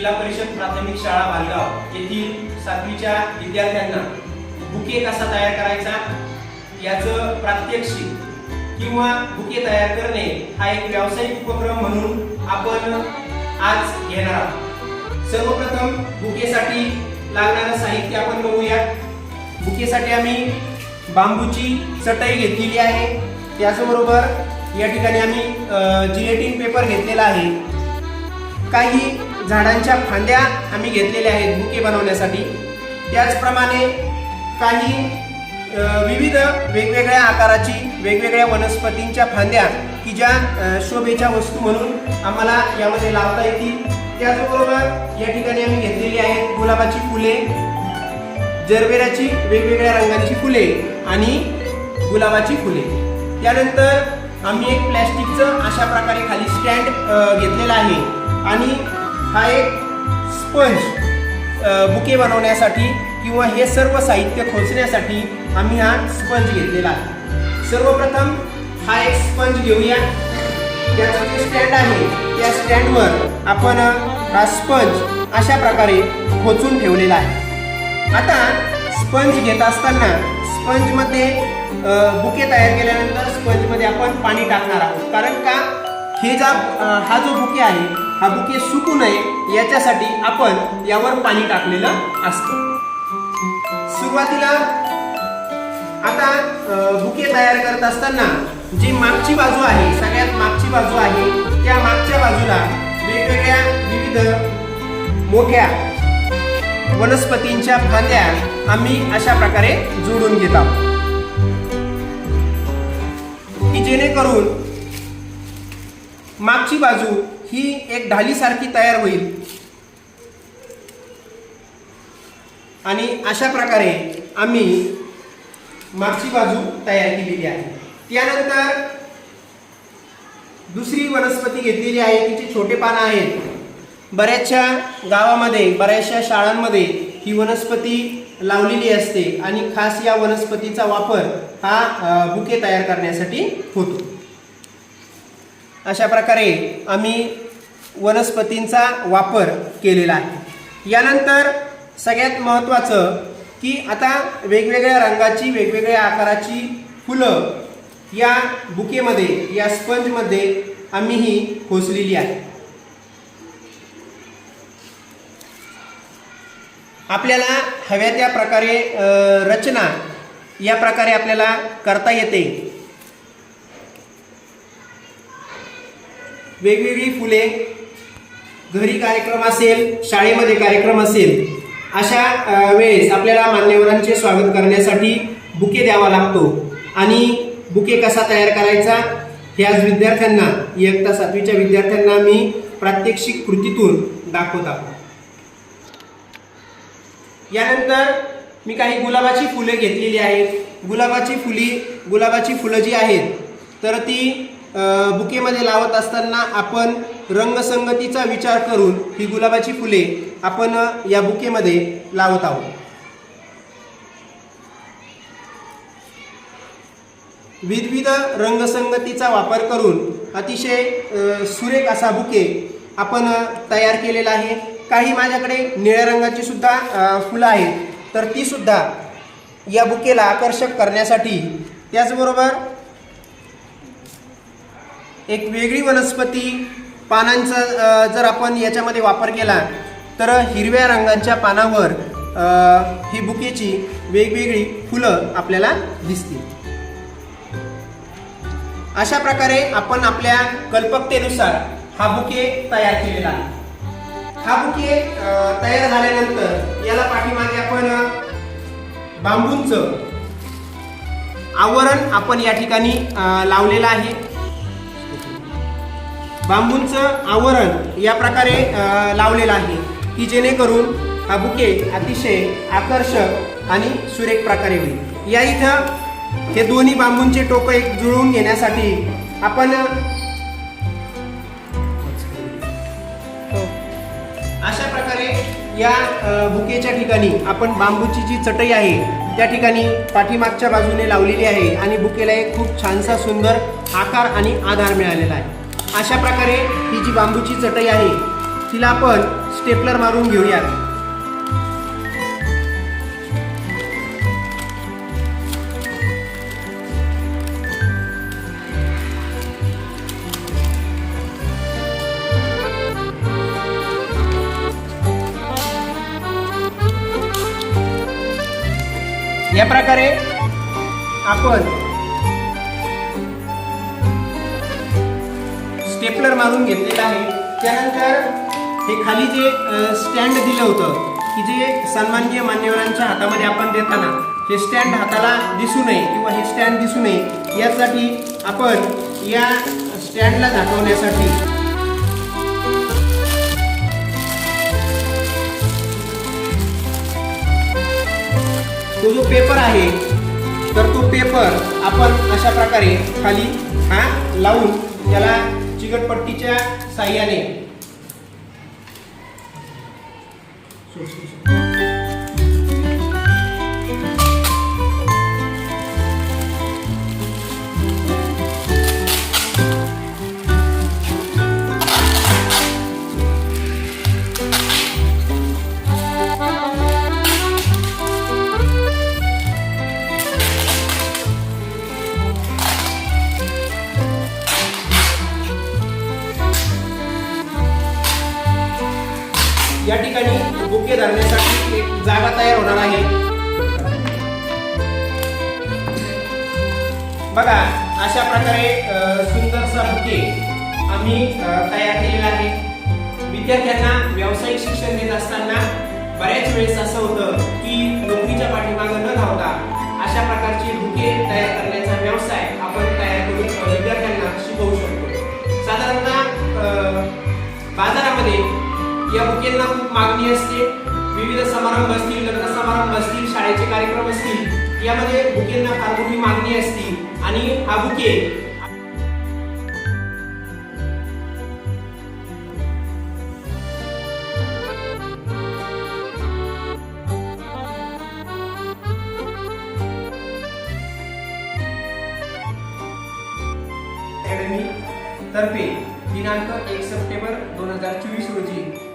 जिल्हा परिषद प्राथमिक शाळा मालगाव येथील सातवीच्या विद्यार्थ्यांना बुके कसा तयार करायचा? याचं प्रात्यक्षिक किंवा बुके तयार करणे हा एक व्यावसायिक उपक्रम म्हणून आपण आज घेणार आहोत. सर्वप्रथम बुकेसाठी लागणारं साहित्य आपण बघूया बुकेसाठी आम्ही बांबूची चटई घेतलेली आहे. त्याचबरोबर या ठिकाणी आम्ही जिलेटिन पेपर घेतलेला आहे. काही झाडांच्या फांद्या आम्ही घेतलेल्या आहेत बुके बनवण्यासाठी. त्याचप्रमाणे काही विविध वेगवेगळ्या आकाराची वेगवेगळ्या वनस्पतींच्या फांद्या की ज्या शोभेच्या वस्तू म्हणून आम्हाला यामध्ये लावता येतील. त्याचबरोबर या ठिकाणी आम्ही घेतलेली आहेत गुलाबाची फुले जरबेराची वेगवेगळ्या रंगांची फुले आणि गुलाबाची फुले. त्यानंतर आम्ही एक प्लॅस्टिकचं अशा प्रकारे खाली स्टँड घेतलेलं आहे. आणि हा एक स्पंज बुके बनवण्यासाठी किंवा हे सर्व साहित्य खोचण्यासाठी आम्ही हा स्पंज घेतलेला आहे. सर्वप्रथम हा एक स्पंज घेऊया. त्याचं जे स्टँड आहे त्या स्टँडवर आपण हा स्पंज अशा प्रकारे खोचून ठेवलेला आहे. आता स्पंज घेत असताना स्पंजमध्ये बुके तयार केल्यानंतर स्पंजमध्ये आपण पाणी टाकणार आहोत. कारण का? हे जा हा जो बुके आहे हा बुके सुकू नये याच्यासाठी आपण यावर पाणी टाकलेलं असतं. सुरुवातीला आता बुके तयार करत असताना जी मागची बाजू आहे सगळ्यात मागची बाजू आहे त्या मागच्या बाजूला वेगवेगळ्या विविध मोठ्या वनस्पतींच्या फांद्या आम्ही अशा प्रकारे जोडून घेत आहोत. की जेणेकरून मागची बाजू ही एक ढालीसारखी तयार होईल. आणि अशा प्रकारे आम्ही मागची बाजू तयार केलेली आहे. त्यानंतर दुसरी वनस्पती घेतलेली आहे तिचे छोटे पानं आहेत. बऱ्याचशा गावामध्ये बऱ्याचशा शाळांमध्ये ही वनस्पती लावलेली असते आणि खास या वनस्पतीचा वापर हा बुके तयार करण्यासाठी होतो. अशा प्रकारे आम्ही वनस्पतींचा वापर केलेला आहे. यानंतर सगळ्यात महत्त्वाचं की आता वेगवेगळ्या रंगाची वेगवेगळ्या आकाराची फुलं या बुकेमध्ये या स्पंजमध्ये आम्ही ही खोचलेली आहे. आपल्याला हव्या त्या प्रकारे रचना या प्रकारे आपल्याला करता येते. वेगवेगळी फुले घरी कार्यक्रम असेल शाळेमध्ये कार्यक्रम असेल अशा वेळेस आपल्याला मान्यवरांचे स्वागत करण्यासाठी बुके द्यावा लागतो. आणि बुके कसा तयार करायचा? हे आज विद्यार्थ्यांना इयत्ता सातवीच्या विद्यार्थ्यांना मी प्रात्यक्षिक कृतीतून दाखवत आहोत. यानंतर मी काही गुलाबाची फुले घेतलेली आहेत. गुलाबाची फुली गुलाबाची फुलं जी आहेत तर ती बुकेमध्ये लावत असताना आपण रंगसंगतीचा विचार करून ही गुलाबाची फुले आपण या बुकेमध्ये लावत आहोत. विविध रंगसंगतीचा वापर करून अतिशय सुरेख असा बुके आपण तयार केलेला आहे. काही माझ्याकडे निळ्या रंगाची सुद्धा फुलं आहेत तर ती सुद्धा या बुकेला आकर्षक करण्यासाठी त्याचबरोबर एक वेगळी वनस्पती पानांचा जर आपण याच्यामध्ये वापर केला तर हिरव्या रंगांच्या पानावर ही बुकेची वेगवेगळी फुलं आपल्याला दिसतील. अशा प्रकारे आपण आपल्या कल्पकतेनुसार हा बुके तयार केलेला आहे. हा बुके तयार झाल्यानंतर याला पाठीमागे आपण अ, बांबूंचं आवरण आपण या ठिकाणी लावलेलं आहे. बांबूंचं आवरण या प्रकारे लावलेलं आहे की जेणेकरून हा बुके अतिशय आकर्षक आणि सुरेख प्रकारे होईल. या इथं हे दोन्ही बांबूंचे टोकं एक जुळवून घेण्यासाठी आपण हो. अशा प्रकारे या बुकेच्या ठिकाणी आपण बांबूची जी चटई आहे त्या ठिकाणी पाठीमागच्या बाजूने लावलेली आहे आणि बुकेला एक खूप छानसा सुंदर आकार आणि आधार मिळालेला आहे. अशा प्रकारे ही जी बांबूची चटई आहे तिला आपण स्टेपलर मारून घेऊयात. या प्रकारे आपण स्टेपलर मारून घेतलेलं आहे. त्यानंतर हे खाली जे स्टँड दिलं होतं की जे सन्माननीय मान्यवरांच्या हातामध्ये आपण देताना हे स्टँड हाताला दिसू नये किंवा हे स्टँड दिसू नये यासाठी आपण या स्टँडला दाखवण्यासाठी तो जो पेपर आहे तर तो पेपर आपण अशा प्रकारे खाली हा लावून त्याला चिकटपट्टीच्या साह्याने. या ठिकाणी बुके धरण्यासाठी एक जागा तयार होणार आहे. बघा अशा प्रकारे सुंदरसा बुके आम्ही तयार केलेला आहे विद्यार्थ्यांना व्यावसायिक शिक्षण देत असताना बऱ्याच वेळेस असं होतं की नोकरीच्या पाठीमागं न धावता अशा प्रकारचे बुके खूप असते विविध समारंभ असतील लग्न समारंभ असतील शाळेचे कार्यक्रम असतील यामध्ये बुकेंना फार मोठी मागणी असते. आणि हा बुके तर्फे दिनांक एक सप्टेंबर दोन हजार चोवीस रोजी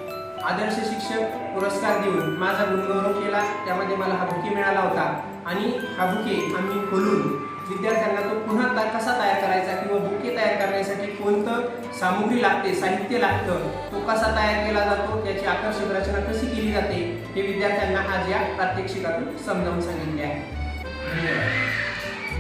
आदर्श शिक्षक पुरस्कार देऊन माझा गुणगौरव केला. त्यामध्ये मला हा बुके मिळाला होता. आणि हा बुके आम्ही खोलून विद्यार्थ्यांना तो पुन्हा ता- कसा तयार करायचा किंवा बुके तयार करण्यासाठी कोणतं सामुग्री लागते साहित्य लागतं तो कसा तयार केला जातो त्याची आकर्षक रचना कशी केली जाते हे विद्यार्थ्यांना आज या प्रात्यक्षिकातून समजावून सांगितले आहे. धन्यवाद.